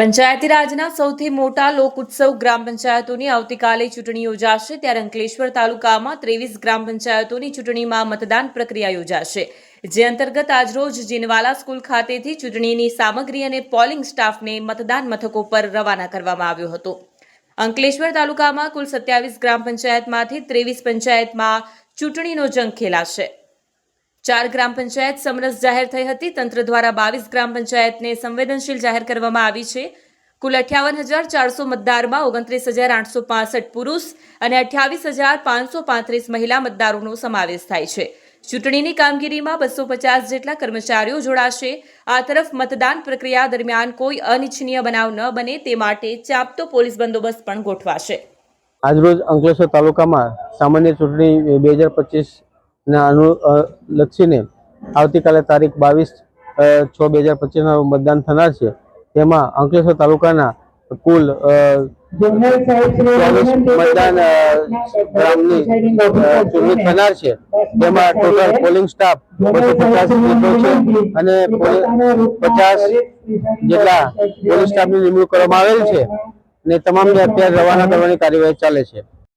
પંચાયતી રાજના સૌથી મોટા લોક ઉત્સવ ગ્રામ પંચાયતોની આવતીકાલે ચૂંટણી યોજાશે. ત્યારે અંકલેશ્વર તાલુકામાં ત્રેવીસ ગ્રામ પંચાયતોની ચૂંટણીમાં મતદાન પ્રક્રિયા યોજાશે. જે અંતર્ગત આજરોજ જીનવાલા સ્કૂલ ખાતેથી ચૂંટણીની સામગ્રી અને પોલિંગ સ્ટાફને મતદાન મથકો પર રવાના કરવામાં આવ્યો હતો. અંકલેશ્વર તાલુકામાં કુલ સત્યાવીસ ગ્રામ પંચાયતમાંથી ત્રેવીસ પંચાયતમાં ચૂંટણીનો જંગ ખેલાશે. ચાર ગ્રામ પંચાયત સમરસ જાહેર થઈ હતી. તંત્ર દ્વારા બાવીસ ગ્રામ પંચાયતને સંવેદનશીલ જાહેર કરવામાં આવી છે. કુલ અઠ્યાવન હજાર ચારસો મતદારમાં ઓગણત્રીસ હજાર આઠસો પાસઠ પુરુષ અને અઠ્યાવીસ હજાર પાંચસો પાંત્રીસ મહિલા મતદારોનો સમાવેશ થાય છે. ચૂંટણીની કામગીરીમાં બસો પચાસ જેટલા કર્મચારીઓ જોડાશે. આ તરફ મતદાન પ્રક્રિયા દરમિયાન કોઈ અનિચ્છનીય બનાવ ન બને તે માટે ચાપતો પોલીસ બંદોબસ્ત પણ ગોઠવાશે. આજરોજ અંકલેશ્વર તાલુકામાં સામાન્ય ચૂંટણી બે હજાર પચીસના અનુ આનું લક્ષીને આવતીકાલે તારીખ બાવીસ છ બે હજાર પચીસના મતદાન થનાર છે. તેમાં અંકલેશ્વર તાલુકાના કુલ મતદાન ગ્રામની ચૂંટણી થનાર છે. તેમાં ટોટલ પોલિંગ સ્ટાફ બસો પચાસ છે અને પચાસ જેટલા પોલીસ સ્ટાફની નિમણૂક કરવામાં આવેલ છે. અને તમામને અત્યારે રવાના કરવાની કાર્યવાહી ચાલે છે.